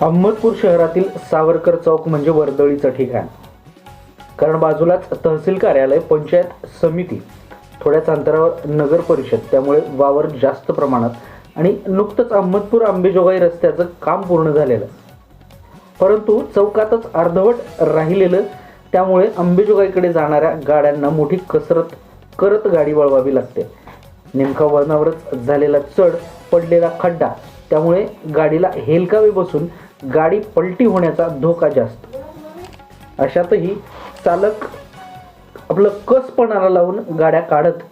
अहमदपूर शहरातील सावरकर चौक म्हणजे वर्दळीचं ठिकाण. कारण बाजूलाच तहसील कार्यालय पंचायत समिती थोड्याच अंतरावर नगर परिषद त्यामुळे वावर जास्त प्रमाणात आणि नुकतंच अहमदपूर आंबेजोगाई रस्त्याचं काम पूर्ण झालेलं. परंतु चौकातच अर्धवट राहिलेलं त्यामुळे अंबेजोगाईकडे जाणाऱ्या गाड्यांना मोठी कसरत करत गाडी वळवावी लागते. नेमका वळणावरच झालेला चढ पडलेला खड्डा त्यामुळे गाडीला हेलकावे बसून गाडी पलटी होण्याचा धोका जास्त. अशातही चालक आपलं कसपणाला लावून गाड्या काढत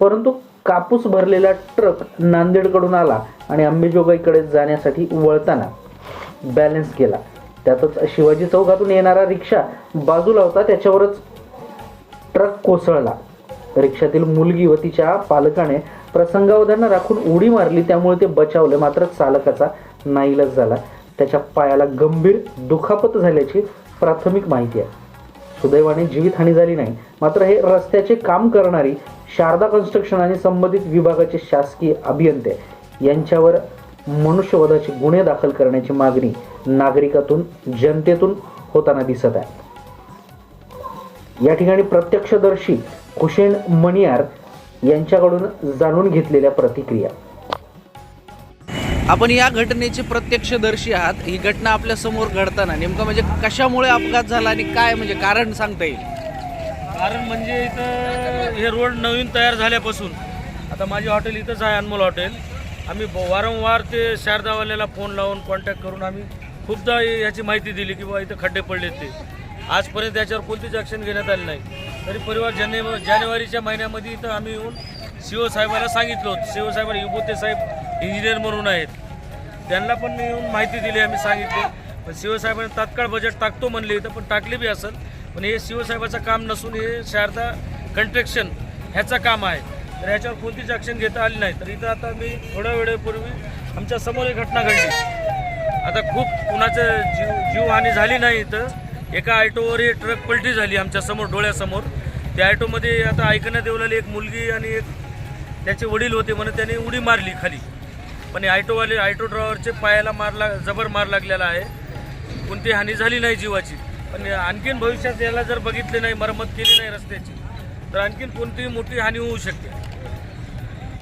परंतु कापूस भरलेला ट्रक नांदेडकडून आला आणि अंबेजोगाईकडे जाण्यासाठी वळताना बॅलन्स केला. त्यातच शिवाजी चौकातून येणारा रिक्षा बाजूला होता त्याच्यावरच ट्रक कोसळला. रिक्षातील मुलगी व तिच्या पालकाने प्रसंगावधान राखून उडी मारली त्यामुळे ते बचावले मात्र चालकाचा नाईलाज झाला. त्याच्या पायाला गंभीर दुखापत झाल्याची प्राथमिक माहिती आहे. सुदैवाने जीवितहानी झाली नाही. मात्र हे रस्त्याचे काम करणारी शारदा कन्स्ट्रक्शन आणि संबंधित विभागाचे शासकीय अभियंते यांच्यावर मनुष्यवधाचे गुन्हे दाखल करण्याची मागणी नागरिकातून जनतेतून होताना दिसत आहे. या ठिकाणी प्रत्यक्षदर्शी हुसेन मणियार यांच्याकडून जाणून घेतलेल्या प्रतिक्रिया. आपण या घटनेचे प्रत्यक्षदर्शी आहात. ही घटना आपल्यासमोर घडताना नेमकं म्हणजे कशामुळे अपघात झाला आणि काय म्हणजे कारण सांगता येईल? कारण म्हणजे इथं हे रोड नवीन तयार झाल्यापासून आता माझे हॉटेल इथंच आहे अनमोल हॉटेल. आम्ही ब- वारंवार ते शारदावाल्याला फोन लावून कॉन्टॅक्ट करून आम्ही खूपदा याची माहिती दिली की बाबा इथं खड्डे पडलेत ते. आजपर्यंत याच्यावर कोणतीच ॲक्शन घेण्यात आली नाही. तरी परिवार जाने जानेवारीच्या महिन्यामध्ये इथं आम्ही येऊन शिवसाहेबाला सांगितलं होतं. शिवसाहेब ओ साहेब युबोते साहेब इंजिनियर म्हणून आहेत. त्यांना पण मी येऊन माहिती दिली आम्ही सांगितली. पण शिवसाहेबांनी तात्काळ बजेट टाकतो म्हणले इथं पण टाकले बी असेल. पण हे शिवसाहेबाचं काम नसून हे शारदा कंस्ट्रक्शन ह्याचं काम आहे. तर ह्याच्यावर कोणतीच ॲक्शन घेता आली नाही. तर इथं आता मी थोड्या वेळेपूर्वी आमच्यासमोर एक घटना घडली. आता खूप कुणाचं जीव जीवहानी झाली नाही इथं. एका ऑटोवर ट्रक पलटी झाली आमच्यासमोर डोळ्यासमोर. त्या ऑटोमध्ये आता ऐकण्यात येऊ लागली एक मुलगी आणि एक त्याचे वडील होते म्हणून त्याने उडी मारली खाली. पण आयटोवाले आयटो ड्रॉवरचे ड्रायव्हरचे पायाला मार लाग जबर मार लागलेला आहे. कोणती हानी झाली नाही जीवाची. पण आणखीन भविष्यात याला जर बघितले नाही मरम्मत केली नाही रस्त्याची तर आणखीन कोणतीही मोठी हानी होऊ शकते.